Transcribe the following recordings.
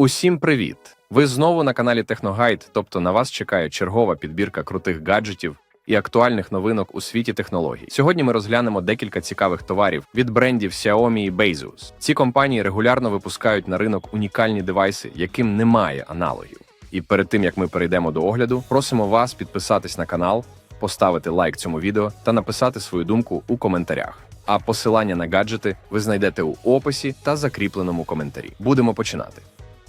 Усім привіт! Ви знову на каналі Техногайд, тобто на вас чекає чергова підбірка крутих гаджетів і актуальних новинок у світі технологій. Сьогодні ми розглянемо декілька цікавих товарів від брендів Xiaomi і Bezos. Ці компанії регулярно випускають на ринок унікальні девайси, яким немає аналогів. І перед тим як ми перейдемо до огляду, просимо вас підписатись на канал, поставити лайк цьому відео та написати свою думку у коментарях. А посилання на гаджети ви знайдете у описі та закріпленому коментарі. Будемо починати.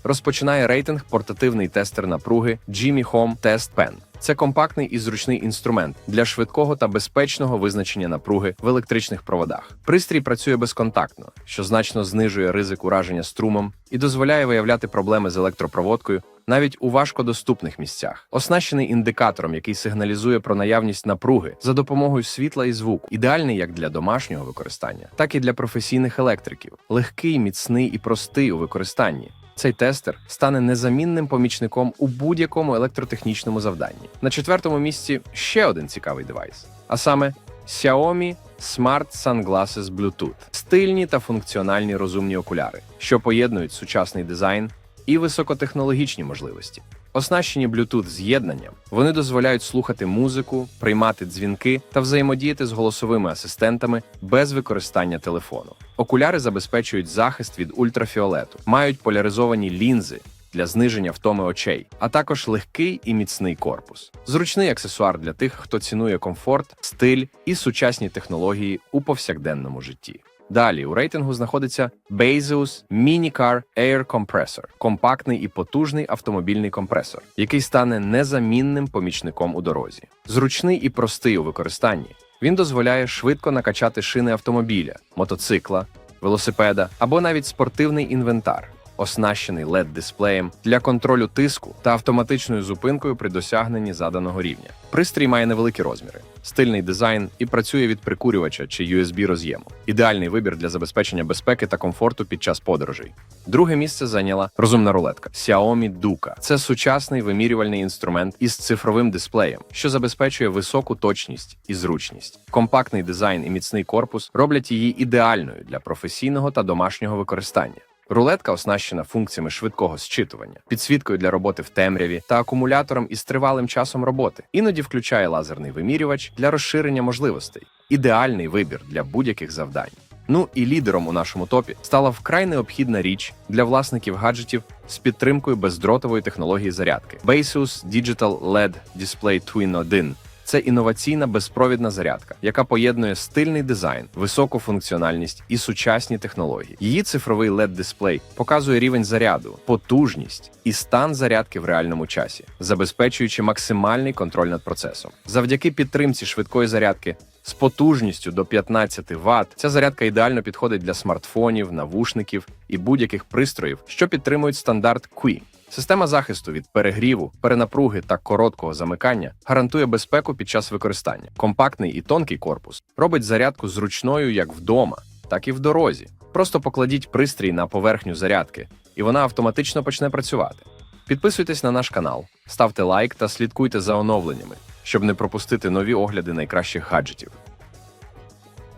Розпочинає рейтинг портативний тестер напруги Jimmy Home Test Pen. Це компактний і зручний інструмент для швидкого та безпечного визначення напруги в електричних проводах. Пристрій працює безконтактно, що значно знижує ризик ураження струмом і дозволяє виявляти проблеми з електропроводкою навіть у важкодоступних місцях. Оснащений індикатором, який сигналізує про наявність напруги за допомогою світла і звуку, ідеальний як для домашнього використання, так і для професійних електриків. Легкий, міцний і простий у використанні. Цей тестер стане незамінним помічником у будь-якому електротехнічному завданні. На четвертому місці ще один цікавий девайс, а саме Xiaomi Smart Sunglasses Bluetooth стильні та функціональні розумні окуляри, що поєднують сучасний дизайн і високотехнологічні можливості. Оснащені Bluetooth з'єднанням, вони дозволяють слухати музику, приймати дзвінки та взаємодіяти з голосовими асистентами без використання телефону. Окуляри забезпечують захист від ультрафіолету, мають поляризовані лінзи для зниження втоми очей, а також легкий і міцний корпус. Зручний аксесуар для тих, хто цінує комфорт, стиль і сучасні технології у повсякденному житті. Далі у рейтингу знаходиться Bezos Minicar Air Compressor – компактний і потужний автомобільний компресор, який стане незамінним помічником у дорозі. Зручний і простий у використанні. Він дозволяє швидко накачати шини автомобіля, мотоцикла, велосипеда або навіть спортивний інвентар, оснащений led дисплеєм для контролю тиску та автоматичною зупинкою при досягненні заданого рівня. Пристрій має невеликі розміри, стильний дизайн і працює від прикурювача чи USB роз'єму. Ідеальний вибір для забезпечення безпеки та комфорту під час подорожей. Друге місце зайняла розумна рулетка Xiaomi Duca. Це сучасний вимірювальний інструмент із цифровим дисплеєм, що забезпечує високу точність і зручність. Компактний дизайн і міцний корпус роблять її ідеальною для професійного та домашнього використання. Рулетка оснащена функціями швидкого зчитування, підсвіткою для роботи в темряві та акумулятором із тривалим часом роботи. Іноді включає лазерний вимірювач для розширення можливостей. Ідеальний вибір для будь-яких завдань. Ну і лідером у нашому топі стала вкрай необхідна річ для власників гаджетів з підтримкою бездротової технології зарядки. Baseus Digital LED Display Twin 1 це інноваційна безпровідна зарядка, яка поєднує стильний дизайн, високу функціональність і сучасні технології. Її цифровий led дисплей показує рівень заряду, потужність і стан зарядки в реальному часі, забезпечуючи максимальний контроль над процесом. Завдяки підтримці швидкої зарядки. З потужністю до 15 Вт ця зарядка ідеально підходить для смартфонів, навушників і будь-яких пристроїв, що підтримують стандарт QI. Система захисту від перегріву, перенапруги та короткого замикання гарантує безпеку під час використання. Компактний і тонкий корпус робить зарядку зручною як вдома, так і в дорозі. Просто покладіть пристрій на поверхню зарядки, і вона автоматично почне працювати. Підписуйтесь на наш канал, ставте лайк та слідкуйте за оновленнями, щоб не пропустити нові огляди найкращих гаджетів.